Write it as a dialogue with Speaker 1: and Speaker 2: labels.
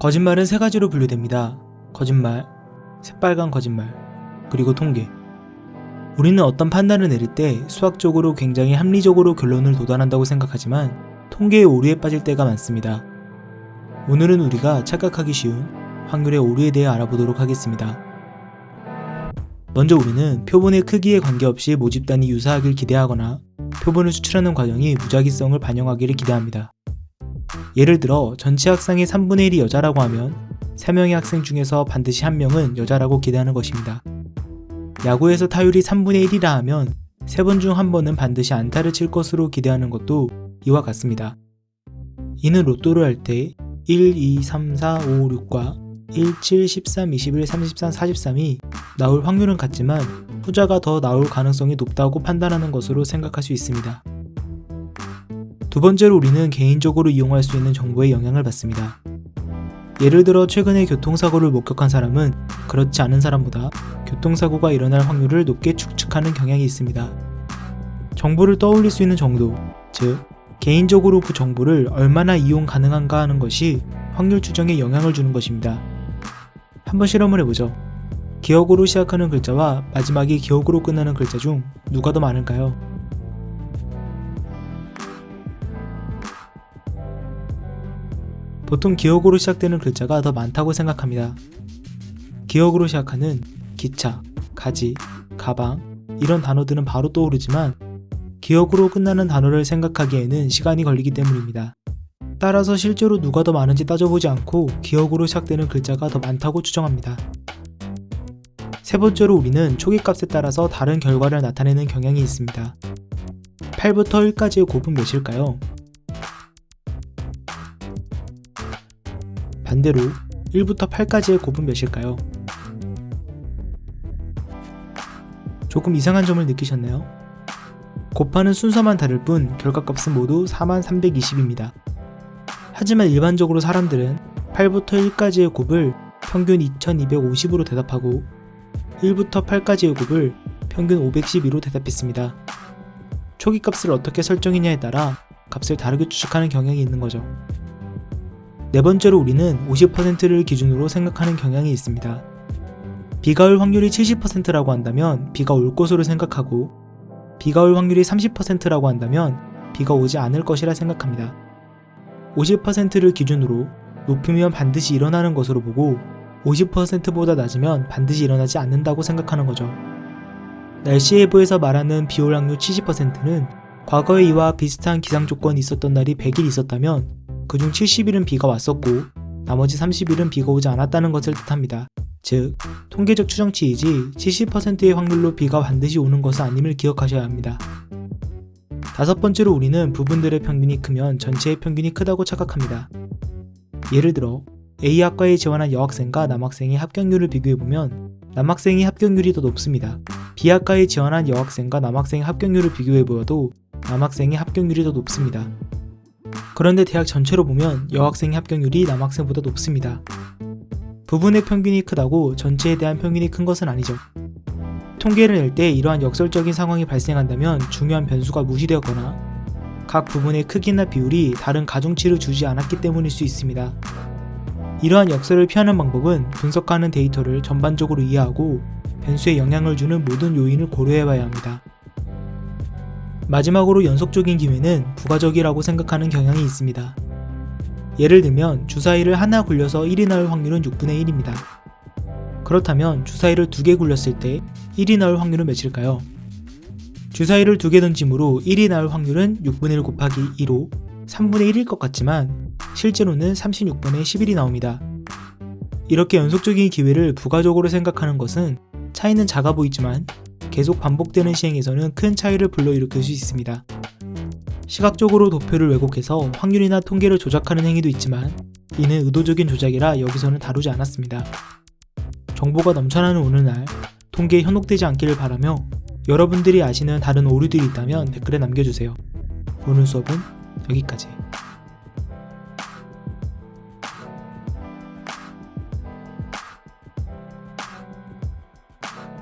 Speaker 1: 거짓말은 세 가지로 분류됩니다. 거짓말, 새빨간 거짓말, 그리고 통계. 우리는 어떤 판단을 내릴 때 수학적으로 굉장히 합리적으로 결론을 도달한다고 생각하지만 통계의 오류에 빠질 때가 많습니다. 오늘은 우리가 착각하기 쉬운 확률의 오류에 대해 알아보도록 하겠습니다. 먼저 우리는 표본의 크기에 관계없이 모집단이 유사하길 기대하거나 표본을 추출하는 과정이 무작위성을 반영하기를 기대합니다. 예를 들어 전체 학생의 3분의 1이 여자라고 하면 3명의 학생 중에서 반드시 1명은 여자라고 기대하는 것입니다. 야구에서 타율이 3분의 1이라 하면 3번 중 1번은 반드시 안타를 칠 것으로 기대하는 것도 이와 같습니다. 이는 로또를 할 때 1, 2, 3, 4, 5, 6과 1, 7, 13, 21, 33, 43이 나올 확률은 같지만 후자가 더 나올 가능성이 높다고 판단하는 것으로 생각할 수 있습니다. 두 번째로 우리는 개인적으로 이용할 수 있는 정보에 영향을 받습니다. 예를 들어 최근에 교통사고를 목격한 사람은 그렇지 않은 사람보다 교통사고가 일어날 확률을 높게 추측하는 경향이 있습니다. 정보를 떠올릴 수 있는 정도, 즉, 개인적으로 그 정보를 얼마나 이용 가능한가 하는 것이 확률 추정에 영향을 주는 것입니다. 한번 실험을 해보죠. 기억으로 시작하는 글자와 마지막이 기억으로 끝나는 글자 중 누가 더 많을까요? 보통 기억으로 시작되는 글자가 더 많다고 생각합니다. 기억으로 시작하는 기차, 가지, 가방 이런 단어들은 바로 떠오르지만 기억으로 끝나는 단어를 생각하기에는 시간이 걸리기 때문입니다. 따라서 실제로 누가 더 많은지 따져보지 않고 기억으로 시작되는 글자가 더 많다고 추정합니다. 세 번째로 우리는 초기 값에 따라서 다른 결과를 나타내는 경향이 있습니다. 8부터 1까지의 곱은 몇일까요? 반대로 1부터 8까지의 곱은 몇일까요? 조금 이상한 점을 느끼셨나요? 곱하는 순서만 다를 뿐 결과값은 모두 4320입니다. 하지만 일반적으로 사람들은 8부터 1까지의 곱을 평균 2250으로 대답하고 1부터 8까지의 곱을 평균 512로 대답했습니다. 초기 값을 어떻게 설정했냐에 따라 값을 다르게 추측하는 경향이 있는 거죠. 네 번째로 우리는 50%를 기준으로 생각하는 경향이 있습니다. 비가 올 확률이 70%라고 한다면 비가 올 것으로 생각하고 비가 올 확률이 30%라고 한다면 비가 오지 않을 것이라 생각합니다. 50%를 기준으로 높으면 반드시 일어나는 것으로 보고 50%보다 낮으면 반드시 일어나지 않는다고 생각하는 거죠. 날씨 예보에서 말하는 비올 확률 70%는 과거에 이와 비슷한 기상 조건이 있었던 날이 100일 있었다면 그중 70일은 비가 왔었고 나머지 30일은 비가 오지 않았다는 것을 뜻합니다. 즉, 통계적 추정치이지 70%의 확률로 비가 반드시 오는 것은 아님을 기억하셔야 합니다. 다섯 번째로 우리는 부분들의 평균이 크면 전체의 평균이 크다고 착각합니다. 예를 들어 A학과에 지원한 여학생과 남학생의 합격률을 비교해보면 남학생의 합격률이 더 높습니다. B학과에 지원한 여학생과 남학생의 합격률을 비교해보아도 남학생의 합격률이 더 높습니다. 그런데 대학 전체로 보면 여학생의 합격률이 남학생보다 높습니다. 부분의 평균이 크다고 전체에 대한 평균이 큰 것은 아니죠. 통계를 낼 때 이러한 역설적인 상황이 발생한다면 중요한 변수가 무시되었거나 각 부분의 크기나 비율이 다른 가중치를 주지 않았기 때문일 수 있습니다. 이러한 역설을 피하는 방법은 분석하는 데이터를 전반적으로 이해하고 변수에 영향을 주는 모든 요인을 고려해 봐야 합니다. 마지막으로 연속적인 기회는 부가적이라고 생각하는 경향이 있습니다. 예를 들면 주사위를 하나 굴려서 1이 나올 확률은 6분의 1입니다. 그렇다면 주사위를 두 개 굴렸을 때 1이 나올 확률은 몇일까요? 주사위를 두 개 던짐으로 1이 나올 확률은 6분의 1 곱하기 2로 3분의 1일 것 같지만 실제로는 36분의 11이 나옵니다. 이렇게 연속적인 기회를 부가적으로 생각하는 것은 차이는 작아 보이지만 계속 반복되는 시행에서는 큰 차이를 불러일으킬 수 있습니다. 시각적으로 도표를 왜곡해서 확률이나 통계를 조작하는 행위도 있지만 이는 의도적인 조작이라 여기서는 다루지 않았습니다. 정보가 넘쳐나는 오늘날 통계에 현혹되지 않기를 바라며 여러분들이 아시는 다른 오류들이 있다면 댓글에 남겨주세요. 오늘 수업은 여기까지.